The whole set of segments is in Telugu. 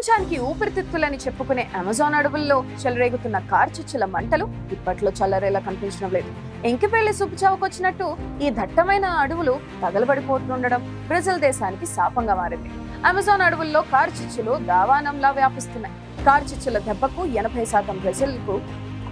ప్రపంచానికి ఊపిరితిత్తులని చెప్పుకునే అమెజాన్ అడవుల్లో చెలరేగుతున్న కార్చిచ్చుల మంటలు ఇప్పట్లో చల్లరేలా కనిపించడం లేదు. ఎంకిపెళ్ళి చావుకొచ్చినట్టు ఈ దట్టమైన అడవులు తగలబడిపోతుండడం బ్రెజిల్ దేశానికి శాపంగా మారింది. అమెజాన్ అడవుల్లో కార్చిచ్చులు దావానంలా వ్యాపిస్తున్నాయి. కార్చిచ్చుల దెబ్బకు ఎనభై శాతం బ్రెజిల్కు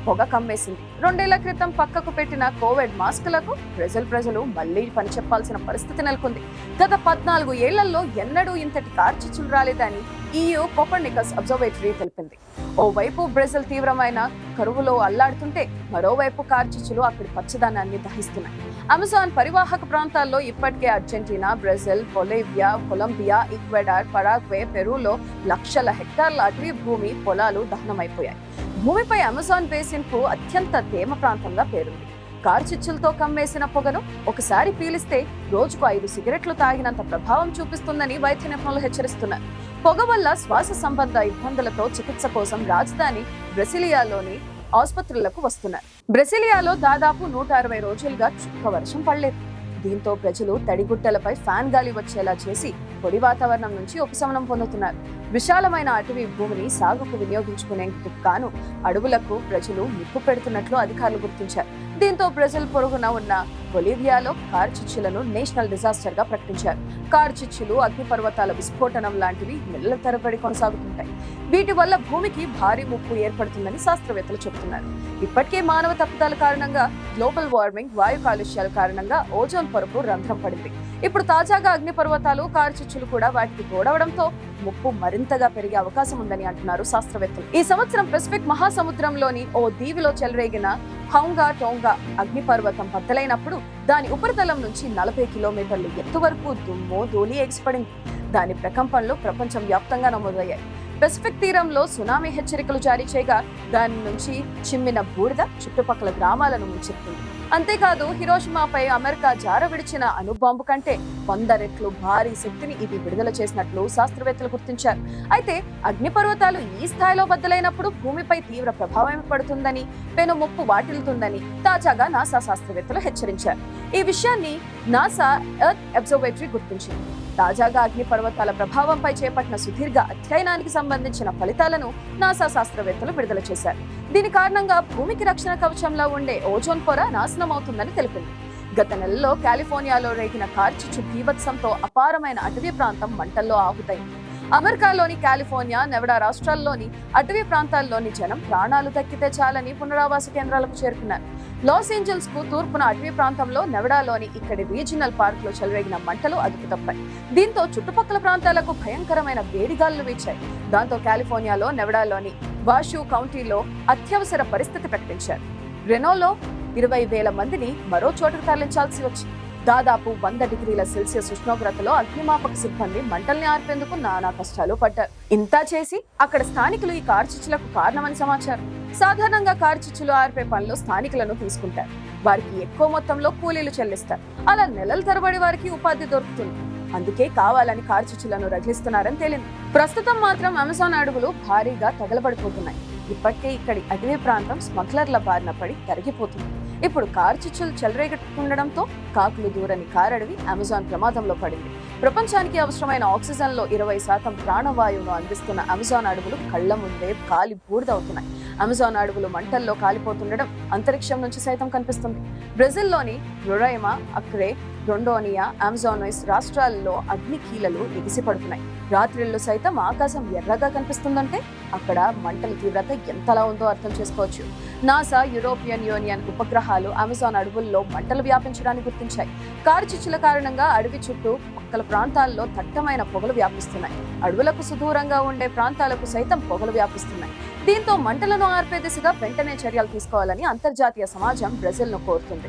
పొగ కమ్మేసింది. రెండేళ్ళ క్రితం పక్కకు పెట్టిన కోవిడ్ మాస్కులకు బ్రెజిల్ ప్రజలు మళ్ళీ పని చెప్పాల్సిన పరిస్థితి నెలకొంది. గత పద్నాలుగు ఏళ్ళలో ఎన్నడూ ఇంతటి కార్చిచ్చులు రాలేదని ఈయూ కోపర్నికస్ అబ్జర్వేటరీ తెలిపింది. ఓవైపు బ్రెజిల్ తీవ్రమైన కరువులో అల్లాడుతుంటే మరోవైపు కార్చిచ్చులు అక్కడి పచ్చదనాన్ని దహిస్తున్నాయి. అమెజాన్ పరివాహక ప్రాంతాల్లో ఇప్పటికే Argentina Brazil Bolivia Colombia Ecuador Paraguay పెరూలో లక్షల హెక్టార్ల అటవీ భూమి పొలాలు దహనమైపోయాయి. భూమిపై అమెజాన్ బేసిన్కు అత్యంత తేమ ప్రాంతంగా పేరుంది. కార్చిచ్చులతో కమ్మేసిన పొగను ఒకసారి పీలిస్తే రోజుకు ఐదు సిగరెట్లు తాగినంత ప్రభావం చూపిస్తుందని వైద్య నిపుణులు హెచ్చరిస్తున్నారు. పొగ వల్ల శ్వాస సంబంధ ఇబ్బందులతో చికిత్స కోసం రాజధాని బ్రెసిలియాలోని ఆసుపత్రులకు వస్తున్నారు. బ్రెసిలియాలో దాదాపు నూట అరవై రోజులుగా చుక్క వర్షం పడలేదు. దీంతో ప్రజలు తడిగుట్టలపై ఫ్యాన్ గాలి వచ్చేలా చేసి పొడి వాతావరణం నుంచి ఉపశమనం పొందుతున్నారు. విశాలమైన అటవీ భూమిని సాగుకు వినియోగించుకునేందుకు గాను అడవులకు ప్రజలు నిప్పు పెడుతున్నట్లు అధికారులు గుర్తించారు. దీంతో ప్రజలు పొరుగున ఉన్న బొలీవియాలో కార్చిచ్చులను నేషనల్ డిజాస్టర్గా ప్రకటించారు కార్చిచ్చులు అగ్నిపర్వతాల విస్ఫోటనం లాంటివి నెలల తరబడి కొనసాగుతుంటాయి. వీటి వల్ల భూమికి భారీ ముప్పు ఏర్పడుతుందని శాస్త్రవేత్తలు చెబుతున్నారు. ఇప్పటికే మానవ తప్పుదల కారణంగా గ్లోబల్ వార్మింగ్ వాయు కాలుష్యాల కారణంగా ఓజోన్ పొరకు రంధ్రం పడింది. ఇప్పుడు తాజాగా అగ్నిపర్వతాలు కార్చిచ్చులు కూడా వాటికి తోడవడంతో ముప్పు మరింతగా పెరిగే అవకాశం ఉందని అంటున్నారు శాస్త్రవేత్తలు. ఈ సంవత్సరం పెసిఫిక్ మహాసముద్రంలోని ఓ దీవిలో చెలరేగిన హౌంగా టోంగా అగ్నిపర్వతం బద్దలైనప్పుడు దాని ఉపరితలం నుంచి నలభై కిలోమీటర్లు ఎత్తు వరకు దుమ్ము ధూళి ఎగిసిపడింది దాని ప్రకంపనలు ప్రపంచం వ్యాప్తంగా నమోదయ్యాయి. పెసిఫిక్ తీరంలో సునామీ హెచ్చరికలు జారీ చేయగా దాని నుంచి చిమ్మిన బూడిద చుట్టుపక్కల గ్రామాలను ముంచెత్తింది. అంతేకాదు హిరోషిమాపై అమెరికా జార విడిచిన అణుబాంబు కంటే వంద రెట్లు భారీ శక్తిని ఇది విడుదల చేసినట్లు శాస్త్రవేత్తలు గుర్తించారు. అయితే అగ్నిపర్వతాలు ఈ స్థాయిలో బద్దలైనప్పుడు భూమిపై తీవ్ర ప్రభావం పడుతుందని పెను ముప్పు వాటిల్తుందని తాజాగా నాసా శాస్త్రవేత్తలు హెచ్చరించారు. ఈ విషయాన్ని నాసా ఎర్త్ అబ్జర్వేటరీ గుర్తించింది. తాజాగా అగ్నిపర్వతాల ప్రభావంపై చేపట్టిన సుదీర్ఘ అధ్యయనానికి సంబంధించిన ఫలితాలను నాసా శాస్త్రవేత్తలు విడుదల చేశారు. దీని కారణంగా భూమికి రక్షణ కవచంలో ఉండే ఓజోన్ పొర నాశనం అవుతుందని తెలిపింది. గత నెలలో కాలిఫోర్నియాలో రేగిన కార్చిచ్చు భీభత్సంతో అపారమైన అటవీ ప్రాంతం మంటల్లో ఆహుతైంది. అమెరికాలోని కాలిఫోర్నియా నెవడా రాష్ట్రాల్లోని అటవీ ప్రాంతాల్లోని జనం ప్రాణాలు తక్కితే చాలని పునరావాస కేంద్రాలకు చేరుకున్నారు. లాస్ ఏంజల్స్కు తూర్పున అటవీ ప్రాంతంలో నెవడాలోని ఇక్కడి రీజనల్ పార్క్లో చెలరేగిన మంటలు అదుపు తప్పాయి దీంతో చుట్టుపక్కల ప్రాంతాలకు భయంకరమైన వేడిగాలు వీచాయి. దాంతో కాలిఫోర్నియాలో నెవడాలోని వాషు కౌంటీలో అత్యవసర పరిస్థితి ప్రకటించారు. రెనోలో ఇరవై వేల మందిని మరో చోటుకు తరలించాల్సి వచ్చింది. దాదాపు వంద డిగ్రీల సెల్సియస్ ఉష్ణోగ్రతలో అగ్నిమాపక సిబ్బంది మంటల్ని ఆర్పేందుకు నానా కష్టాలు పడ్డారు. ఇంతా చేసి అక్కడ స్థానికులు ఈ కార్చిచ్చులకు కారణమని సమాచారం. సాధారణంగా కార్చిచ్చులు ఆర్పే పనులు స్థానికులను తీసుకుంటారు వారికి ఎక్కువ మొత్తంలో కూలీలు చెల్లిస్తారు. అలా నెలల తరబడి వారికి ఉపాధి దొరుకుతుంది. అందుకే కావాలని కార్చిచ్చులను రగిలిస్తున్నారని తేలింది. ప్రస్తుతం మాత్రం అమెజాన్ అడవులు భారీగా తగలబడిపోతున్నాయి. ఇప్పటికే ఇక్కడి అటవీ ప్రాంతం స్మగ్లర్ల బారిన పడి తరిగిపోతుంది ఇప్పుడు కార్చిచ్చులు చెలరేగటుండడంతో కాకులు దూరని కారడవి అమెజాన్ ప్రమాదంలో పడింది. ప్రపంచానికి అవసరమైన ఆక్సిజన్లో ఇరవై శాతం ప్రాణవాయువును అందిస్తున్న అమెజాన్ అడవులు కళ్ళ ముందే కాలి బూడిదవుతున్నాయి. అమెజాన్ అడవులు మంటల్లో కాలిపోతుండడం అంతరిక్షం నుంచి సైతం కనిపిస్తుంది. బ్రెజిల్లోని రొరైమా అక్రే రొండోనియా అమెజానోయిస్ రాష్ట్రాల్లో అగ్ని కీలలు ఎగిసిపడుతున్నాయి. రాత్రిళ్ళు సైతం ఆకాశం ఎర్రగా కనిపిస్తుందంటే అక్కడ మంటల తీవ్రత ఎంతలా ఉందో అర్థం చేసుకోవచ్చు. నాసా యూరోపియన్ యూనియన్ ఉపగ్రహాలు అమెజాన్ అడవుల్లో మంటలు వ్యాపించడానికి గుర్తించాయి. కారుచిచ్చుల కారణంగా అడవి చుట్టూ పక్కల ప్రాంతాల్లో దట్టమైన పొగలు వ్యాపిస్తున్నాయి. అడవులకు సుదూరంగా ఉండే ప్రాంతాలకు సైతం పొగలు వ్యాపిస్తున్నాయి. దీంతో మంటలను ఆర్పే దిశగా వెంటనే చర్యలు తీసుకోవాలని అంతర్జాతీయ సమాజం బ్రెజిల్ను కోరుతుంది.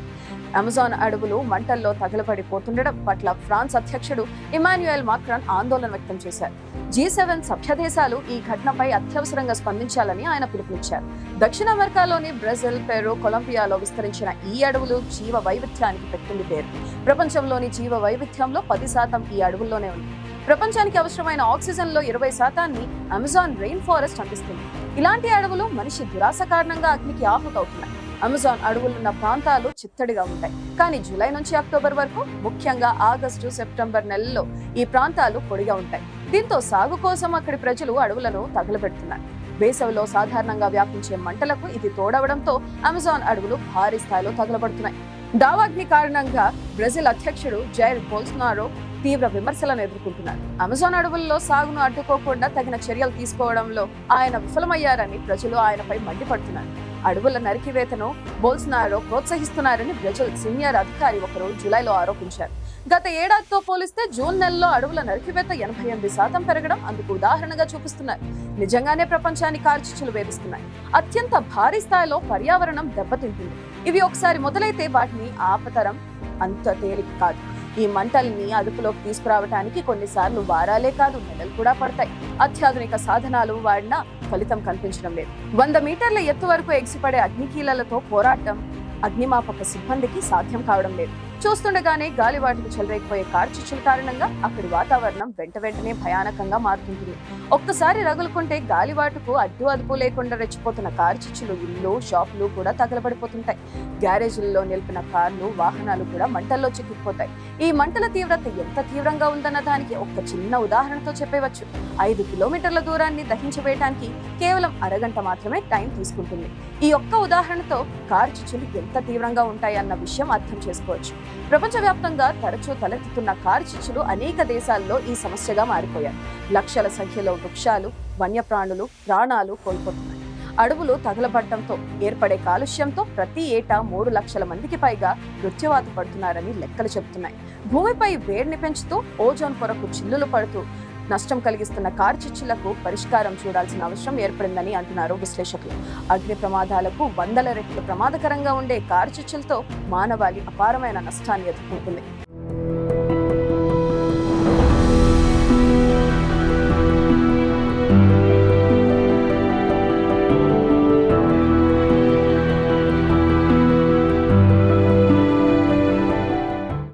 అమెజాన్ అడవులు మంటల్లో తగలబడిపోతుండడం పట్ల ఫ్రాన్స్ అధ్యక్షుడు ఇమాన్యుయల్ మాక్రాన్ ఆందోళన వ్యక్తం చేశారు. జీ సెవెన్ సభ్యదేశాలు ఈ ఘటనపై అత్యవసరంగా స్పందించాలని ఆయన పిలుపునిచ్చారు. దక్షిణ అమెరికాలోని బ్రెజిల్ పెరు కొలంబియాలో విస్తరించిన ఈ అడవులు జీవ వైవిధ్యానికి పెట్టింది పేరు. ప్రపంచంలోని జీవ వైవిధ్యంలో పది శాతం ఈ అడవుల్లోనే ఉంది. ప్రపంచానికి అవసరమైన ఆక్సిజన్లో ఇరవై శాతాన్ని అమెజాన్ రెయిన్ ఫారెస్ట్ అందిస్తుంది. ఇలాంటి అడవులు మనిషి దురాశ కారణంగా అగ్నికి ఆహుతవుతున్నాయి. అమెజాన్ అడవులున్న ప్రాంతాలు చిత్తడిగా ఉంటాయి. కానీ జూలై నుంచి అక్టోబర్ వరకు ముఖ్యంగా ఆగస్టు సెప్టెంబర్ నెలల్లో ఈ ప్రాంతాలు పొడిగా ఉంటాయి. దీంతో సాగు కోసం అక్కడి ప్రజలు అడవులను తగలబెడుతున్నారు. వేసవిలో సాధారణంగా వ్యాపించే మంటలకు ఇది తోడవడంతో అమెజాన్ అడవులు భారీ స్థాయిలో తగలబడుతున్నాయి. దావాగ్ని కారణంగా బ్రెజిల్ అధ్యక్షుడు జైర్ బోల్స్నారో తీవ్ర విమర్శలను ఎదుర్కొంటున్నారు. అమెజాన్ అడవుల్లో సాగును అడ్డుకోకుండా తగిన చర్యలు తీసుకోవడంలో ఆయన విఫలమయ్యారని ప్రజలు ఆయనపై మండిపడుతున్నారు. అడవుల నరికివేతను బోల్స్నారో ప్రోత్సహిస్తున్నారని బ్రెజిల్ సీనియర్ అధికారి ఒకరు జూలైలో ఆరోపించారు. గత ఏడాదితో పోలిస్తే జూన్ నెలలో అడవుల నరికివేత ఎనభై ఎనిమిది శాతం పెరగడం అందుకు ఉదాహరణగా చూపిస్తున్నారు. నిజంగానే ప్రపంచాన్ని కార్చిచ్చులు వేధిస్తున్నాయి అత్యంత భారీ స్థాయిలో పర్యావరణం దెబ్బతింటుంది. ఇవి ఒకసారి మొదలైతే వాటిని ఆపతరం అంత తేలిక కాదు. ఈ మంటల్ని అదుపులోకి తీసుకురావటానికి కొన్నిసార్లు వారాలే కాదు నెలలు కూడా పడతాయి. అత్యాధునిక సాధనాలు వాడినా ఫలితం కనిపించడం లేదు. వంద మీటర్ల ఎత్తు వరకు ఎగిసిపడే అగ్నికీలలతో పోరాటం అగ్నిమాపక సిబ్బందికి సాధ్యం కావడం లేదు. చూస్తుండగానే గాలివాటికి చెలరేగిపోయే కార్చిచ్చుల కారణంగా అక్కడి వాతావరణం వెంట వెంటనే భయానకంగా మారుతుంటుంది. ఒక్కసారి రగులుకుంటే గాలివాటుకు అడ్డు అదుపు లేకుండా రెచ్చిపోతున్న కార్చిచ్చులు ఇల్లు షాపులు కూడా తగలబడిపోతుంటాయి. గ్యారేజీల్లో నిలిపిన కార్లు వాహనాలు కూడా మంటల్లో చిక్కుకుపోతాయి. ఈ మంటల తీవ్రత ఎంత తీవ్రంగా ఉందన్న దానికి ఒక్క చిన్న ఉదాహరణతో చెప్పవచ్చు. ఐదు కిలోమీటర్ల దూరాన్ని దహించవేయడానికి కేవలం అరగంట మాత్రమే టైం తీసుకుంటుంది. ఈ ఒక్క ఉదాహరణతో కార్చిచ్చులు ఎంత తీవ్రంగా ఉంటాయన్న విషయం అర్థం చేసుకోవచ్చు. ప్రపంచవ్యాప్తంగా తరచూ తలెత్తుతున్న కార్చిచ్చులు అనేక దేశాల్లో ఈ సమస్యగా మారిపోయాయి. లక్షల సంఖ్యలో వృక్షాలు వన్యప్రాణులు ప్రాణాలు కోల్పోతున్నాయి. అడవులు తగలబడటంతో ఏర్పడే కాలుష్యంతో ప్రతి ఏటా మూడు లక్షల మందికి పైగా మృత్యువాత పడుతున్నారని లెక్కలు చెబుతున్నాయి. భూమిపై వేడిని పెంచుతూ ఓజోన్ పొరకు చిల్లులు పడుతూ నష్టం కలిగిస్తున్న కార్చిచ్చులకు పరిష్కారం చూడాల్సిన అవసరం ఏర్పడిందని అంటున్నారు విశ్లేషకులు. అగ్ని ప్రమాదాలకు వందల రెట్లు ప్రమాదకరంగా ఉండే కార్చిచ్చులతో మానవాళి అపారమైన నష్టాన్ని ఎదుర్కొంటుంది.